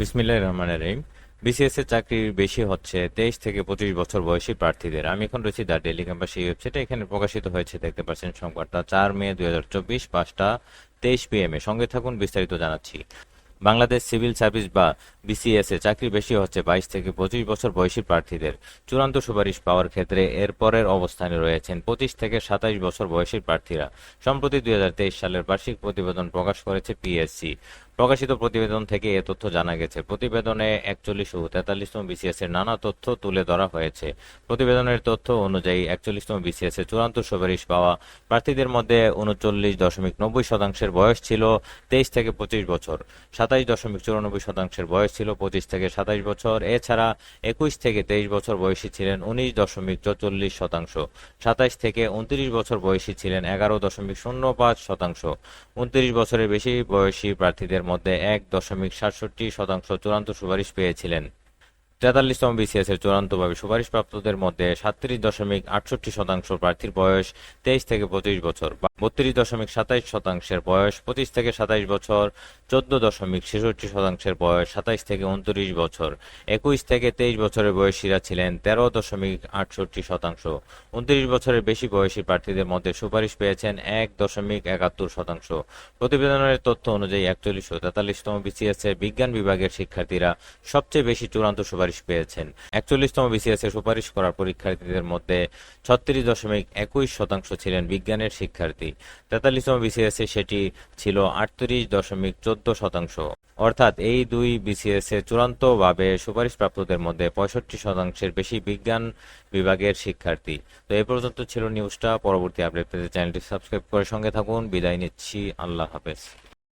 বিসমিল্লাহ রহমানের রহিম। বিসিএস এর চাকরি বেশি হচ্ছে, তেইশ থেকে পঁচিশ বছর বয়সী প্রার্থীদের। আমি এখন রয়েছি দ্য ডেলি ক্যাম্পাস এই ওয়েবসাইটে এখানে প্রকাশিত হয়েছে, দেখতে পাচ্ছেন, সংবাদটা। চার মে দুই হাজার চব্বিশ, পাঁচটা তেইশ পিএম এ। সঙ্গে থাকুন, বিস্তারিত জানাচ্ছি। বাংলাদেশ সিভিল সার্ভিস বা বিসিএস চাকরি বেশি হচ্ছে, বাইশ থেকে পঁচিশ বছর বয়সী প্রার্থীদের। চূড়ান্ত সুপারিশ পাওয়ার ক্ষেত্রে এরপরের অবস্থানে রয়েছেন পঁচিশ থেকে সাতাইশ বছর বয়সী প্রার্থীরা। সম্প্রতি দুই হাজার তেইশ সালের বার্ষিক প্রতিবেদন প্রকাশ করেছে পিএসসি প্রকাশিত প্রতিবেদন থেকে এ তথ্য জানা গেছে। প্রতিবেদনে একচল্লিশ ও তেতাল্লিশতম বিসিএস এর নানা তথ্য তুলে ধরা হয়েছে। প্রতিবেদনের তথ্য অনুযায়ী একচল্লিশতম বিসিএস এর চূড়ান্ত সুপারিশ পাওয়া প্রার্থীদের মধ্যে উনচল্লিশ দশমিক নব্বই শতাংশের বয়স ছিল তেইশ থেকে পঁচিশ বছর। সাতাইশ দশমিক চুরানব্বই শতাংশের বয়স ছিল পঁচিশ থেকে সাতাইশ বছর। এছাড়া একুশ থেকে তেইশ বছর বয়সী ছিলেন উনিশ দশমিক চৌচল্লিশ শতাংশ। সাতাইশ থেকে উনত্রিশ বছর বয়সী ছিলেন এগারো দশমিক শূন্য পাঁচ শতাংশ। উনত্রিশ বছরের বেশি বয়সী প্রার্থীদের মধ্যে এক দশমিক সাতষট্টি শতাংশ চূড়ান্ত সুপারিশ পেয়েছিলেন। তেতাল্লিশতম বিসিএস এর চূড়ান্তভাবে সুপারিশপ্রাপ্তদের মধ্যে সাতত্রিশ দশমিক আটষট্টি শতাংশ প্রার্থীর বয়স তেইশ থেকে পঁচিশ বছর বত্রিশ দশমিক সাতাইশ শতাংশের বয়স পঁচিশ থেকে সাতাইশ বছর, চোদ্দ দশমিক ছেষট্টি শতাংশের বয়স সাতাইশ থেকে উনত্রিশ বছর, একুশ থেকে তেইশ বছরের বয়সীরা ছিলেন তেরো দশমিক আটষট্টি শতাংশ। উনত্রিশ বছরের বেশি বয়সী প্রার্থীদের মধ্যে সুপারিশ পেয়েছেন এক দশমিক একাত্তর শতাংশ। প্রতিবেদনের তথ্য অনুযায়ী একচল্লিশ ও তেতাল্লিশতম বিসিএস এর বিজ্ঞান বিভাগের শিক্ষার্থীরা সবচেয়ে বেশি চূড়ান্ত সুপারিশ পেয়েছেন। একচল্লিশতম বিসিএস এ সুপারিশ করার পরীক্ষার্থীদের মধ্যে ছত্রিশ দশমিক একুশ শতাংশ ছিলেন বিজ্ঞানের শিক্ষার্থী। তেতাল্লিশতম বিসিএস এ সেটি ছিল আটত্রিশ দশমিক চোদ্দ শতাংশ। অর্থাৎ এই দুই বিসিএস এ চূড়ান্তভাবে সুপারিশপ্রাপ্তদের মধ্যে পঁয়ষট্টি শতাংশের বেশি বিজ্ঞান বিভাগের শিক্ষার্থী। তো এই পর্যন্ত ছিল নিউজটা। পরবর্তী আপডেট পেতে চ্যানেলটি সাবস্ক্রাইব করে সঙ্গে থাকুন। বিদায় নিচ্ছি। আল্লাহ হাফেজ।